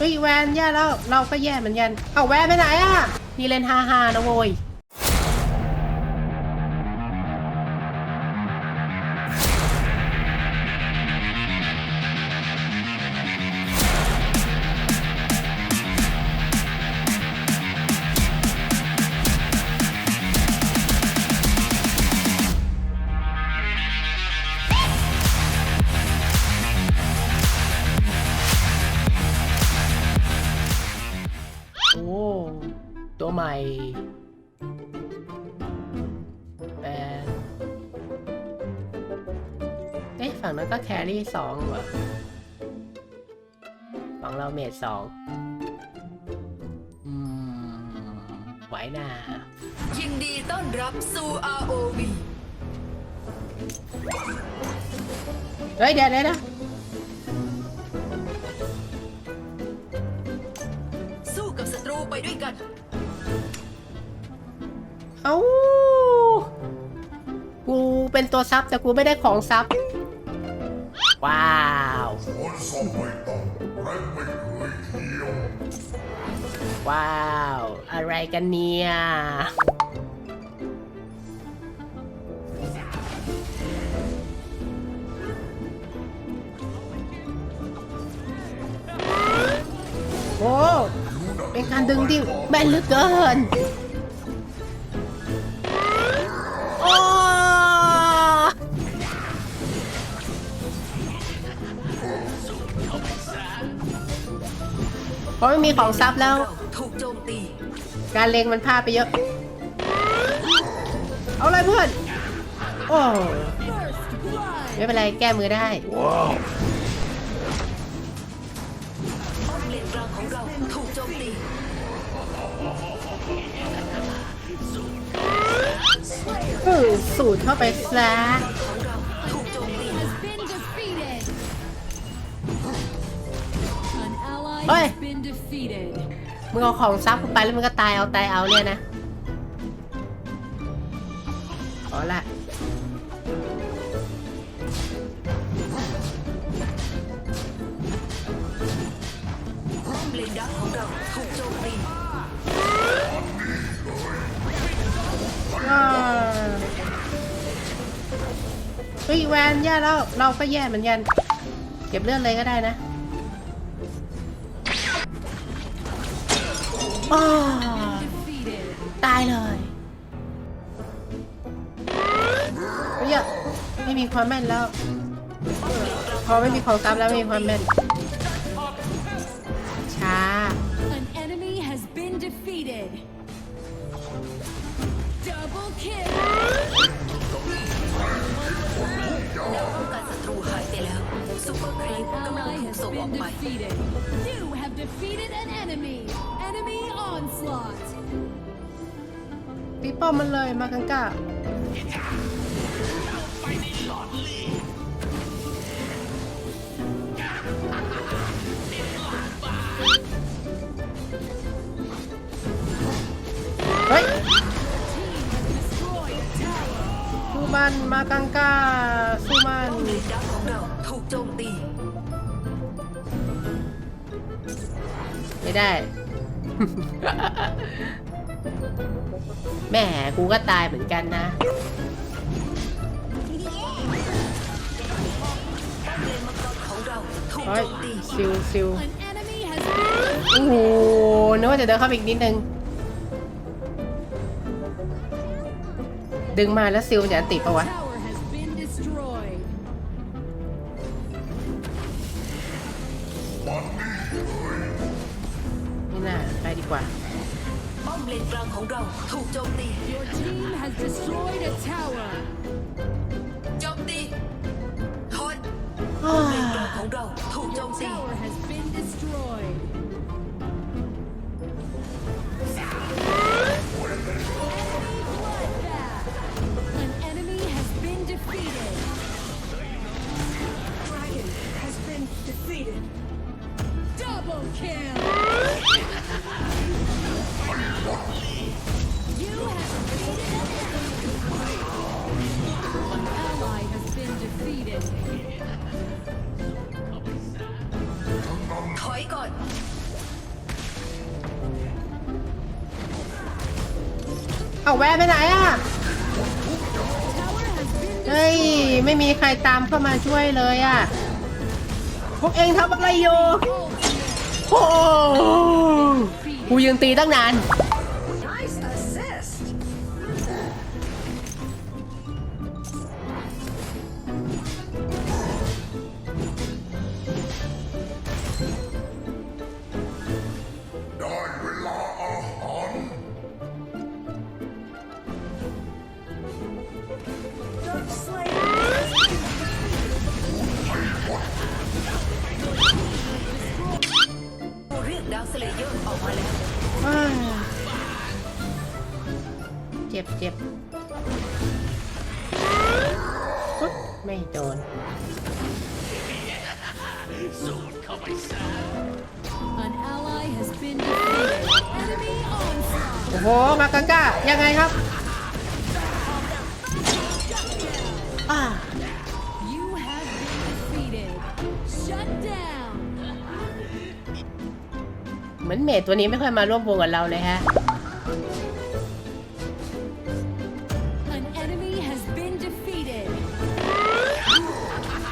เฮ้ยแวนแย่แล้วเราก็แย่เหมือนกันเอาแวนไปไหนอะนี่เล่นฮาฮานะโว้ย ตัวใหม่แปดเอ๊ะฝั่งนั้นก็แครี่สองว่ะฝั่งเราเมดสองอืมไหวหนายินดีต้อนรับสู่ ROV เฮ้ยเดี๋ยวเดี๋ยวเดี๋ยวสู้กับศัตรูไปด้วยกัน เอ้า กูเป็นตัวซับแต่กูไม่ได้ของซับ ว้าวสวนสอบไม่ต้องแรงไม่เคยเที่ยว ว้าว อะไรกันเนี่ย เป็นการดึงที่แม่นเหลือเกิน โอ้เพราะไม่มีของซับแล้ว ถูกโจมตี การเลงมันพลาดไปเยอะ เอาเลยเพื่อน โอ้ ไม่เป็นไรแก้มือได้ป้อมเลนกลางของเราถูกโจมตี อือสูดเข้าไปซะของเราถูกโจมตี has been defeated. An ally Oi. has been defeated. มึงเอาของซับกูไปแล้วมึงก็ตายเอาตายเอาเนี่ยนะขอละป้อมเลนดักของเราถูกโจมตี ฮ้ยแวนแย่แล้วเราก็แย่เหมือนกัน เก็บเลือดเลยก็ได้นะอตายเลยเฮ้ยไม่มีความแม่นแล้ว พอไม่มีของซับแล้วไม่มีความแม่น ช้า วกนี้นวป้องศัตรูหายไปแล้วซูเปอร์ครีปกำลังถูกส่งอไปปีโป้มันเลยมากางกะ มันมากังก้าสู้มันป้อมเลนดักของเราถูกโจมตี ไม่ได้ แหมกูก็ตายเหมือนกันนะ ป้อมเลนมังกรของเราถูกเฮ้โจยมตี ซิวซิว An enemy has been โอ้โหนึกว่าจะเดินเข้าไปอีกนิดนึง ดึงมาแล้วซิลจะติดปะวะ tower has been destroyed. นี่น่าไปดีกว่าป้อมเลนกลางของเราถูกโจมตี Your team has destroyed a tower. โจมตีทนอ้าเลนกลางของเรา ถอยก่อน เอาแวะไปไหนอะ เฮ้ย ไม่มีใครตามเข้ามาช่วยเลยอะ พวกเองทำอะไรอยู่โอ้กูยืนตีตั้งนาน ดาวสเลเยอร์ออกมาแล้วอ้าวเจ็บเจ็บปึ๊บไม่โดน An ally has been defeated. Enemy onslaught. โอ้โห มากาก้า ยังไงครับ อ่า มือนเมดตัวนี้ไม่ค่อยมาร่วมวงกับเราเลยฮะ An enemy has been defeated.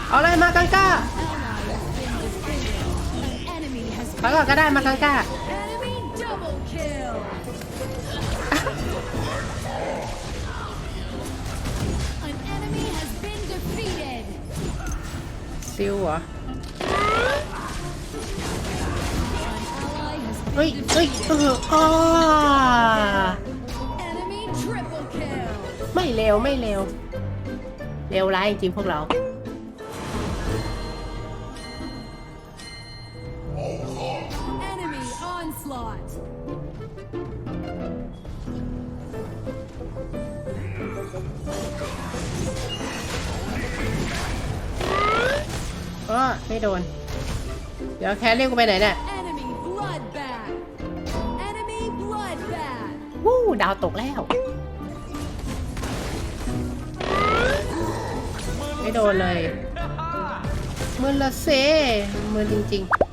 เอาเลยมากาก้า Ally has been defeated. An enemy has ไปก่อนก็ได้มากาก้า enemy double kill. An enemy has been defeated. ซิลเหรอ ฮ้ยเฮ้ยเอออ่าไม่เร็วไม่เร็ว เร็วร้ายจริงพวกเราเออไม่โดน เดี๋ยวแคทเรียกกูไปไหนเนี่ย วู้ดาวตกแล้วไม่โดนเลยมือละเซมือจริงๆ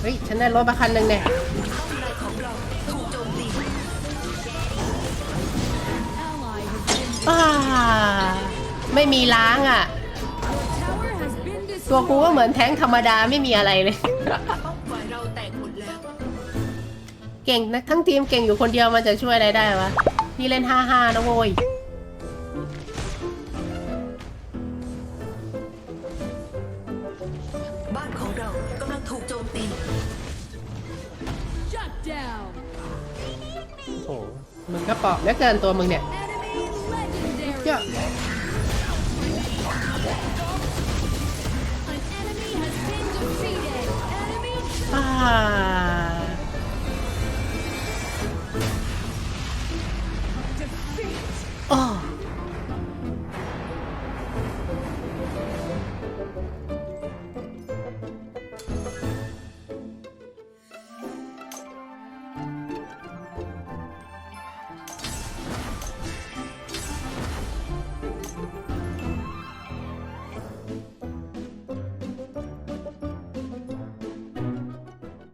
เฮ้ยฉันได้รถมาคันหนึ่งเนี่ยป้าไม่มีล้างอะ ตัวกูก็เหมือนแท้งธรรมดาไม่มีอะไรเลย เก่งนะทั้งทีมเก่งอยู่คนเดียวมันจะช่วยอะไรได้วะพี่เล่นห้าห้านะโว้ยบ้านของเรากำลังถูกโจมตี Shut down. โอ้มึงก็เปราะเหลือเกินตัวมึงเนี่ย Enemy legendary. เยอะ An